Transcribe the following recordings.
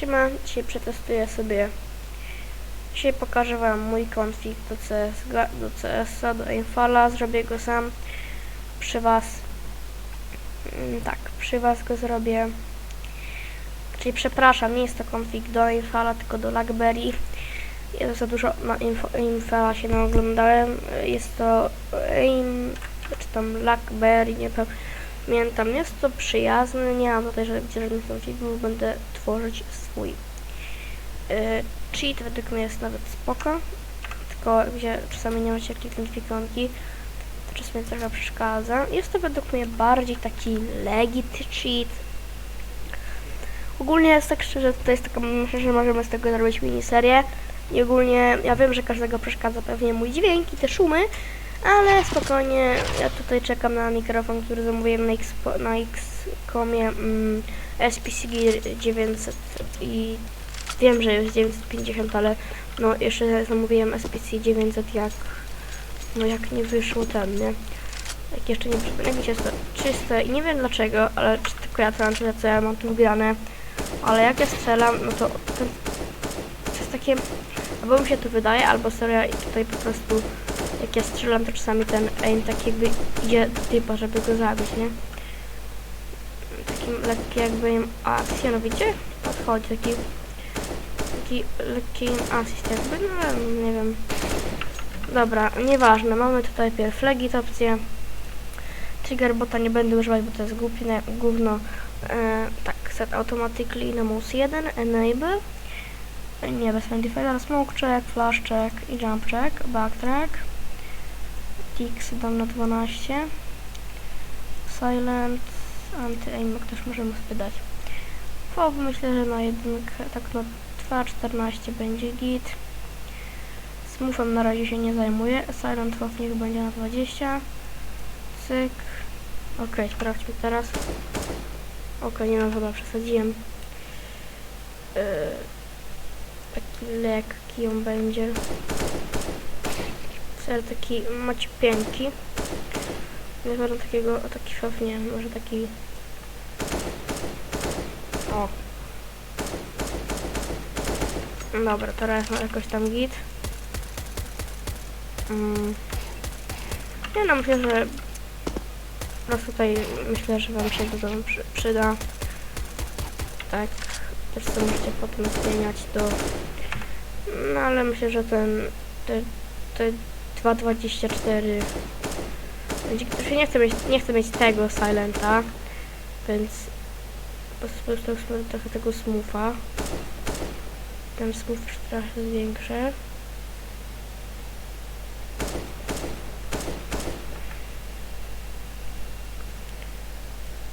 Siema, dzisiaj przetestuję sobie. Dzisiaj pokażę wam mój config do, CS, do CS-a, do Infala. Zrobię go sam przy was. Mm, Tak, przy was go zrobię. Czyli przepraszam, nie jest to config do Infala, tylko do Blackberry. Ja za dużo na info, Infala się naoglądałem. Jest to Aim, czy tam Blackberry, nie pamiętam. Jest to przyjazny, nie mam tutaj żadnych żadnych konfigów, będę tworzyć swój. Yy, cheat według mnie jest nawet spoko, tylko gdzie czasami nie macie kliknąć w ikonki, to czasami trochę przeszkadza. Jest to według mnie bardziej taki legit cheat. Ogólnie jest tak szczerze, to jest taka, myślę, że możemy z tego zrobić miniserię. I ogólnie, ja wiem, że każdego przeszkadza pewnie mój dźwięk i te szumy, ale spokojnie, ja tutaj czekam na mikrofon, który zamówiłem na, Xpo, na X-komie mm, SPC 900 i wiem, że jest 950, ale no jeszcze zamówiłem SPC 900 jak no jak nie wyszło ten, nie? Jak jeszcze nie przypomnę, jest to czyste i nie wiem dlaczego, ale czy tylko ja to mam co ja mam tu wgrane, ale jak ja strzelam, no to ten, to jest takie, albo mi się to wydaje, albo serio i tutaj po prostu jak ja strzelam, to czasami ten aim tak jakby idzie do typa, żeby go zabić, nie? Lekki jakby im akcja, no widzicie? Podchodzi taki taki lekki im asist jakby, no nie wiem. Dobra, nieważne, mamy tutaj pierw legit opcję. Triggerbota nie będę używać, bo to jest głupie gówno. E, tak, set automatically na mouse 1, enable. Nie, bez identifiera, smoke check, flash check i jump check, backtrack. Tix dam na 12. Silent, anti-aim, jak też możemy spydać. FOB myślę, że na jedynkę, tak na 2.14 będzie git. Smoothem na razie się nie zajmuje. Silent FOB niech będzie na 20. Cyk. Ok, sprawdźmy teraz. Ok, nie no, chyba przesadziłem. Yy, taki lekki on będzie. Cel taki maciupieńki. Nie wiem, takiego, taki FOB, nie może taki... O, Dobra, teraz mam jakoś tam git. Mm. No, myślę, że no tutaj myślę, że wam się to domu przy, przyda. Tak, też co możecie potem zmieniać do... No ale myślę, że ten... te, te 2.24 będzie, się nie chcę mieć, nie chcę mieć tego silenta, więc prostu trochę tego smootha ten smooth trochę zwiększę.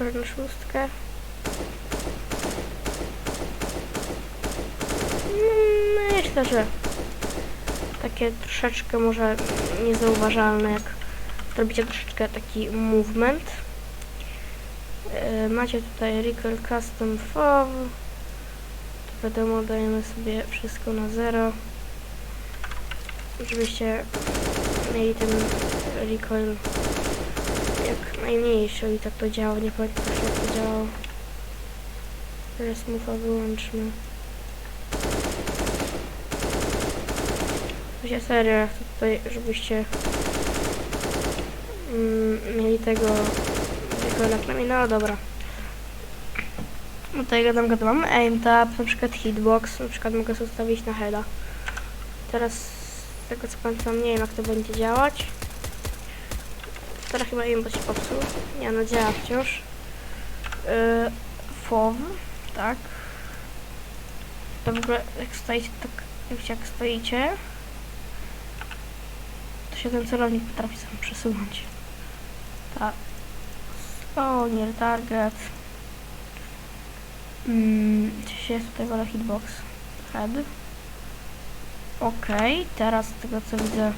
Na szóstkę. Mm, Myślę, że takie troszeczkę może niezauważalne, jak zrobicie troszeczkę taki movement. Yy, macie tutaj Recall Custom Fob wiadomo, dajemy sobie wszystko na zero, żebyście mieli ten recoil jak najmniejszy i tak to działa, nie pamiętam jak to działało. Teraz mufa wyłączmy. Właśnie serio, ja chcę tutaj, żebyście mm, mieli tego recoila przynajmniej, no dobra. No tutaj gadam, gadam, mam aim tab, na przykład hitbox, na przykład mogę sobie ustawić na heada. Teraz z tego co pamiętam, nie wiem jak to będzie działać. Teraz chyba aimbot się popsuł. Nie, no działa wciąż. Yy, tak. To w ogóle jak stoicie, tak jak stoicie, to się ten celownik potrafi sam przesunąć. Tak. O, nie target. Mm, czy jest tutaj wolę hitbox? Head. Ok, teraz z tego co widzę,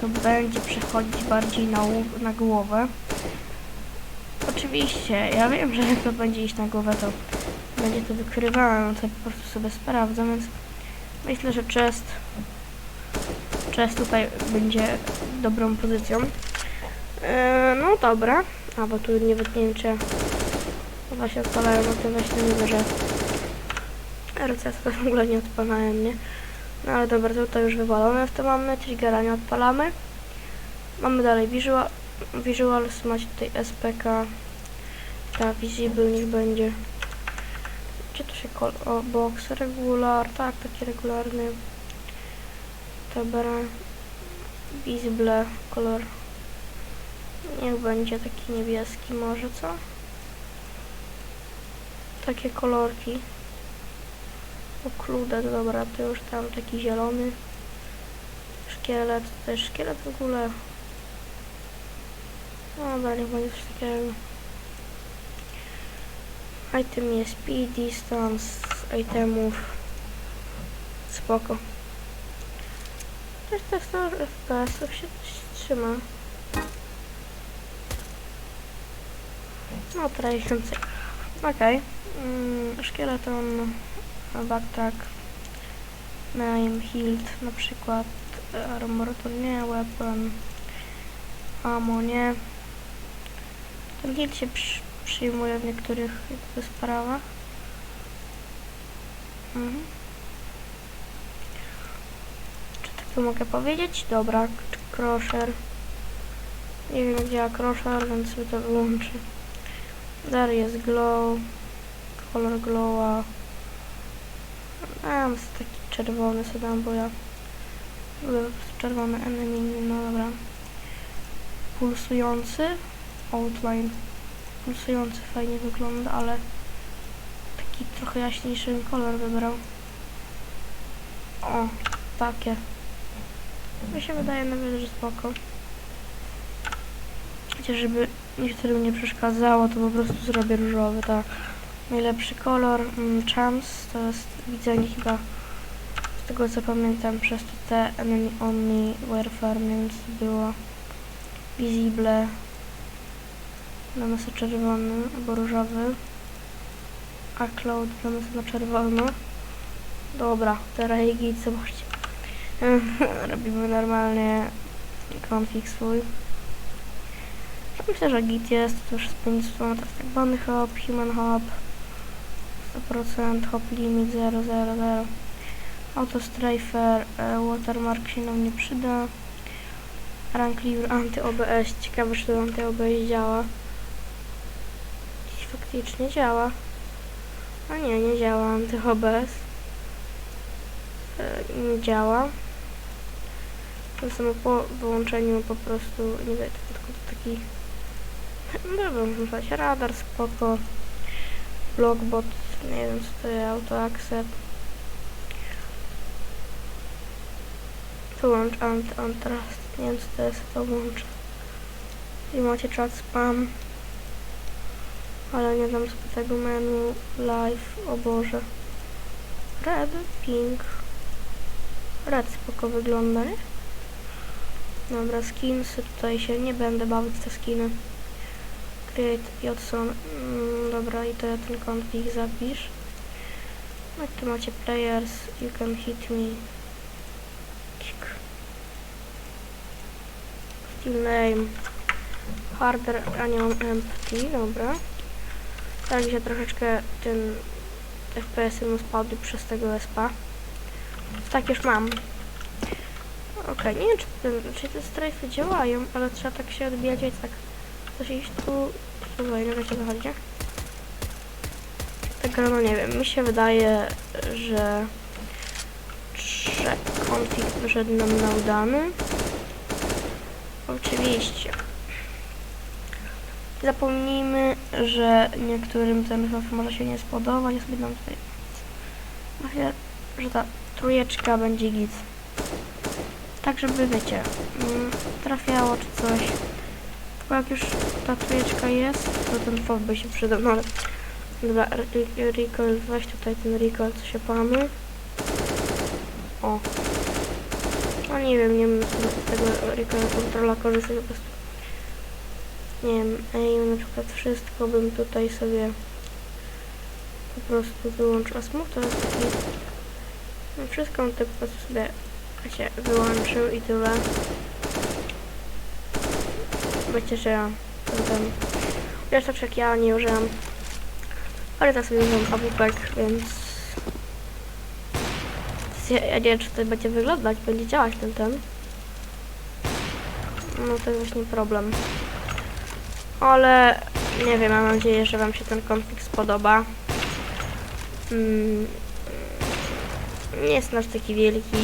to będzie przechodzić bardziej na, na głowę. Oczywiście, ja wiem, że jak to będzie iść na głowę, to będzie to wykrywane, no to po prostu sobie sprawdzam, więc myślę, że chest, chest tutaj będzie dobrą pozycją. Eee, no dobra, a bo tu nie wytnięcie Właśnie odpalają, no to właśnie mówię, że RCS to w ogóle nie odpalałem, nie? No ale dobra, to już wywalone w to mamy, triggera nie odpalamy. Mamy dalej visual, visuals, macie tutaj SPK, tak, visible niech będzie. Gdzie to się kol... O, box, regular, tak, taki regularny. Dobra. Visible, kolor. Niech będzie taki niebieski może, co? Takie kolorki. Oklude, dobra, to już tam taki zielony. Szkielet, też szkielet w ogóle. No niech będzie coś takiego. Item jest speed, distance, itemów. Spoko. Też to FPS-ów się trzyma. No, trochę więcej. Okej. Mm, szkieleton, backtrack, name, hilt, na przykład armor to nie, weapon, ammo nie. Ten hilt się przy, przyjmuje w niektórych jakby sprawach. Mhm. Czy tak to mogę powiedzieć? Dobra, crusher. Nie wiem jak działa crusher, więc sobie to wyłączę. Dalej jest glow, kolor glowa. A, jest taki czerwony sobie dam, bo ja lubię czerwony enemy, no dobra. Pulsujący outline. Pulsujący fajnie wygląda, ale taki trochę jaśniejszy kolor wybrał. O, takie. Mi się wydaje nawet, że spoko. Chociaż żeby niektórym nie przeszkadzało, to po prostu zrobię różowy, tak. Najlepszy kolor, mm, to jest widzenie chyba, z tego co pamiętam, przez to te Enemy Only Warfare, więc było Visible, damy sobie czerwony albo różowy, a Cloud damy sobie na czerwono. Dobra, teraz git, zobaczcie. Robimy normalnie config swój. Myślę, że git jest, to już jest teraz tak bunny hop, human hop, 100%, hop limit 000. Auto strafer, e, watermark się nam nie przyda. Rank clear anty-OBS, ciekawe czy to anty-OBS działa. Dziś faktycznie działa. A nie, nie działa anty-OBS. E, nie działa. To samo po wyłączeniu po prostu, nie wiem, tylko taki można nazwać radar, spoko. Blockbot, nie wiem co to jest, auto accept. Wyłącz ant, antrust, nie wiem co to jest, to włączę. I macie chat spam. Ale nie dam sobie tego menu live, o Boże. Red, pink. Red spoko wygląda, nie? Dobra, skinsy, tutaj się nie będę bawić te skiny. Create Jodson. Mm, dobra, i to ja ten config zapisz. No tu macie players, you can hit me. Steam name. Harder, a nie mam empty, dobra. Tak się troszeczkę ten FPS-y mu przez tego SPA. Tak już mam. Okej, nie wiem czy, ten, czy te strefy działają, ale trzeba tak się odbijać tak coś iść tu, tutaj, nie wiecie chodzi. Tak, no nie wiem, mi się wydaje, że że konfig wyszedł nam na udany. Oczywiście. Zapomnijmy, że niektórym ten wystaw może się nie spodobać. Ja sobie dam tutaj. Myślę, że ta trójeczka będzie git. Tak, żeby wiecie, mm, trafiało czy coś. Tylko jak już ta trójeczka jest, to ten fob by się przydał, no ale... Dobra, re- recoil, weź tutaj ten recoil, co się pamy. O. No nie wiem, nie wiem, z tego recoil kontrola po prostu. Nie wiem, aim na przykład wszystko bym tutaj sobie po prostu wyłączył. Smooth to jest taki... No wszystko bym tak po prostu sobie się wyłączył i tyle. Wiecie, że ja ten... Wiesz, tak ja nie użyłam. Ale tak sobie użyłam AWP, więc... ja nie wiem, czy to będzie wyglądać, będzie działać ten ten. No to jest właśnie problem. Ale nie wiem, mam nadzieję, że Wam się ten konflikt spodoba. Mm, nie jest nasz taki wielki.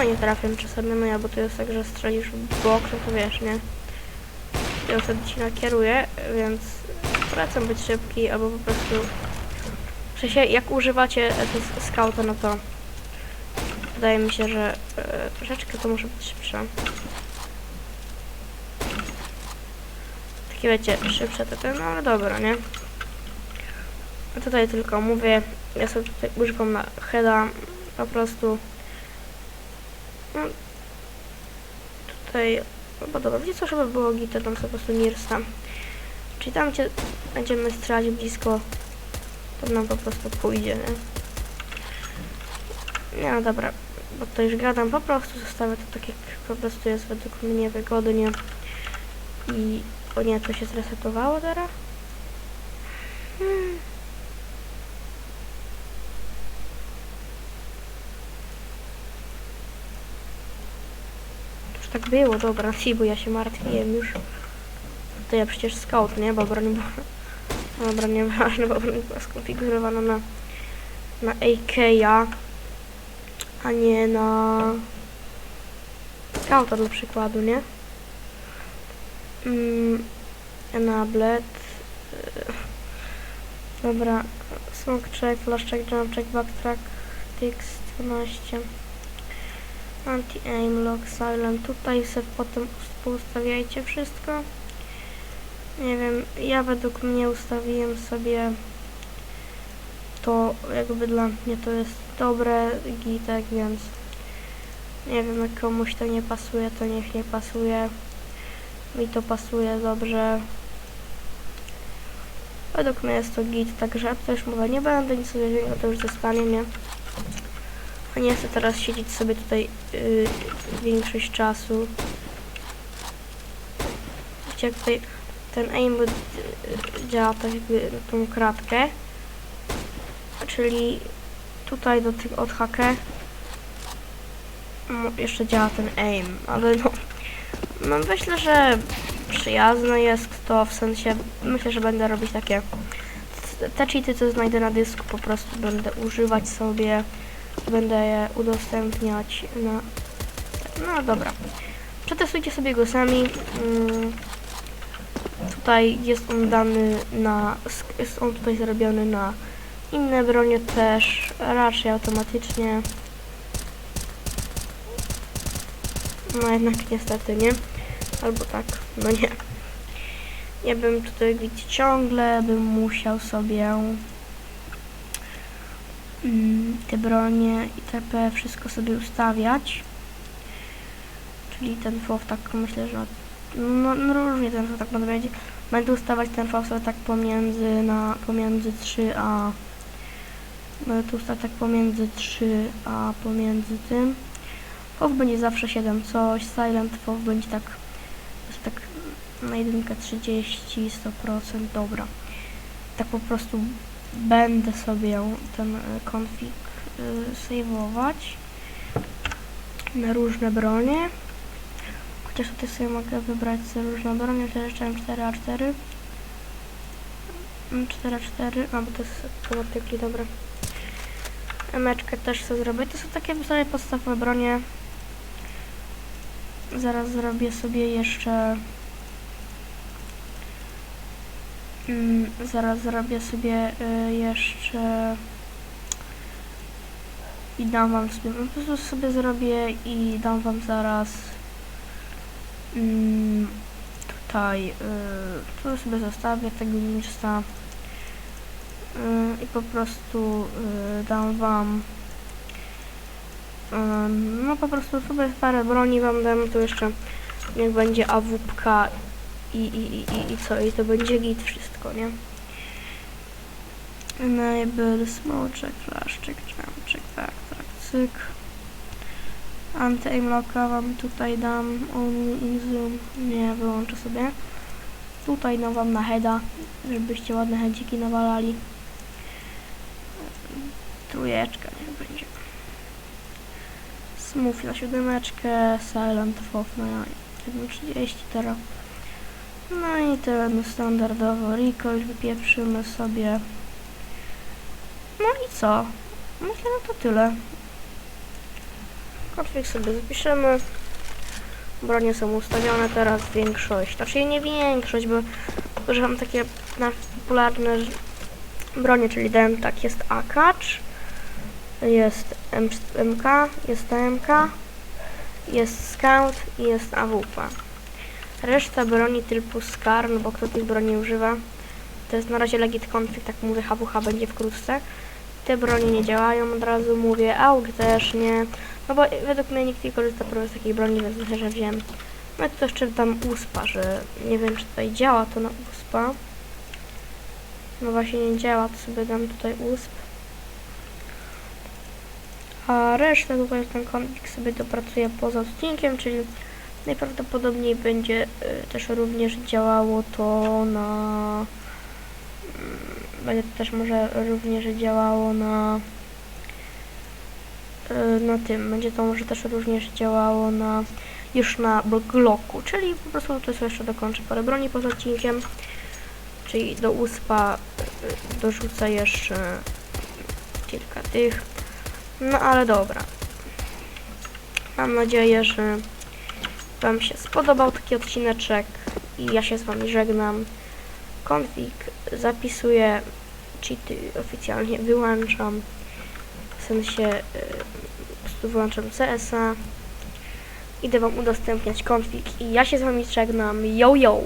Czemu nie trafiam czasami? No ja, bo to jest tak, że strzelisz w bok, no to wiesz, nie? Ja wtedy ci nakieruję, więc polecam być szybki, albo po prostu... W sensie, jak używacie te skauta, no to wydaje mi się, że e, troszeczkę to może być szybsze. Takie wiecie, szybsze to ten, no ale dobra, nie? A tutaj tylko mówię, ja sobie tutaj używam na heada po prostu. No, tutaj, bo dobra, wiecie co, żeby było git, to tam po prostu Mirsa. Czyli tam, gdzie będziemy strzelać blisko, to nam po prostu pójdzie, nie? Nie, no dobra, bo to już gadam, po prostu zostawię to tak, jak po prostu jest według mnie wygodnie. I, o nie, to się zresetowało teraz? Hmm. Tak było, dobra, si, bo ja się martwiłem już. To ja przecież scout, nie? Bo broń była... Dobra, nieważne, bo broń była skonfigurowana na... Na AK-a, a nie na... Scouta dla przykładu, nie? Mm, enablet. Dobra, smoke check, flash check, jump check, backtrack, tix 12. Anti-aim, lock, silent. Tutaj sobie potem poustawiajcie wszystko. Nie wiem, ja według mnie ustawiłem sobie to jakby dla mnie to jest dobre gitek, więc nie wiem, jak komuś to nie pasuje, to niech nie pasuje. Mi to pasuje dobrze. Według mnie jest to git, także też mówię, nie będę nic więcej, to już zostanie, nie? Nie chcę teraz siedzieć sobie tutaj yy, większość czasu. Widzicie, jak tutaj ten aimbot yy, działa tak jakby na tą kratkę. Czyli tutaj do tych od hakę no, jeszcze działa ten aim, ale no, no myślę, że przyjazne jest to, w sensie myślę, że będę robić takie te cheaty, co znajdę na dysku, po prostu będę używać sobie, będę je udostępniać na... No dobra. Przetestujcie sobie go sami. Mm, tutaj jest on dany na... jest on tutaj zrobiony na inne bronie też, raczej automatycznie. No jednak niestety nie. Albo tak, no nie. Ja bym tutaj widzieć ciągle, bym musiał sobie te bronie i TP wszystko sobie ustawiać. Czyli ten FOW tak myślę, że no, no różnie ten FOW tak będę będzie. Będę ustawiać ten FOW sobie tak pomiędzy na pomiędzy 3 a Będę tu ustawiać tak pomiędzy 3 a pomiędzy tym. FOW będzie zawsze 7 coś, Silent FOW będzie tak tak na jedynkę 30, 100%, dobra. Tak po prostu będę sobie ten e, config y, saveować na różne bronie. Chociaż tutaj sobie mogę wybrać sobie różne bronie, też jeszcze 4A4. 4A4, a bo to jest automatyki, dobra. Emeczkę też sobie zrobię. To są takie zasadzie podstawowe bronie. Zaraz zrobię sobie jeszcze... Mm, zaraz zrobię sobie y, jeszcze... I dam wam sobie... Po prostu sobie zrobię i dam wam zaraz... Mm, tutaj... Y, tu sobie zostawię tego linczca. Y, I po prostu y, dam wam... Ym, no po prostu sobie parę broni wam dam, tu jeszcze niech będzie awupka i, i, i, i co, i to będzie git wszystko, nie? Enable, smoczek, flaszczyk, czamczyk, tak, tak, cyk. Anti-aim locka wam tutaj dam, only in zoom, nie, wyłączę sobie. Tutaj no wam na heada, żebyście ładne headziki nawalali. trójeczka niech będzie. Smooth na siódemeczkę, Silent Fof na 1.30 teraz. No i ten standardowo Rico już wypieprzymy sobie. No i co? Myślę, że to tyle. Konfig sobie zapiszemy. Bronie są ustawione teraz większość. Znaczy nie większość, bo używam takie popularne bronie, czyli Dentak jest Akacz, jest MK, jest TMK, jest Scout i jest AWP. Reszta broni typu Scar, no bo kto tych broni używa, to jest na razie legit config, tak mówię, HWH będzie wkrótce. Te broni nie działają, od razu mówię, AUG też nie, no bo według mnie nikt nie korzysta prawie z takiej broni, więc że wiem. No i to jeszcze tam USPA, że nie wiem, czy tutaj działa to na USPA. No właśnie nie działa, to sobie dam tutaj USP. A resztę tutaj ten konfig sobie dopracuję poza odcinkiem, czyli najprawdopodobniej będzie y, też również działało to na... mm, Będzie to też może również działało na... y, Na tym, będzie to może też również działało na już na Glocku, czyli po prostu to jeszcze dokończę parę broni poza odcinkiem, czyli do USPA y, dorzucę jeszcze kilka tych, no ale dobra. Mam nadzieję, że Wam się spodobał taki odcineczek i ja się z Wami żegnam. Config zapisuję, cheaty oficjalnie wyłączam, w sensie y, po prostu wyłączam CS-a. Idę Wam udostępniać config i ja się z Wami żegnam. Yo, yo!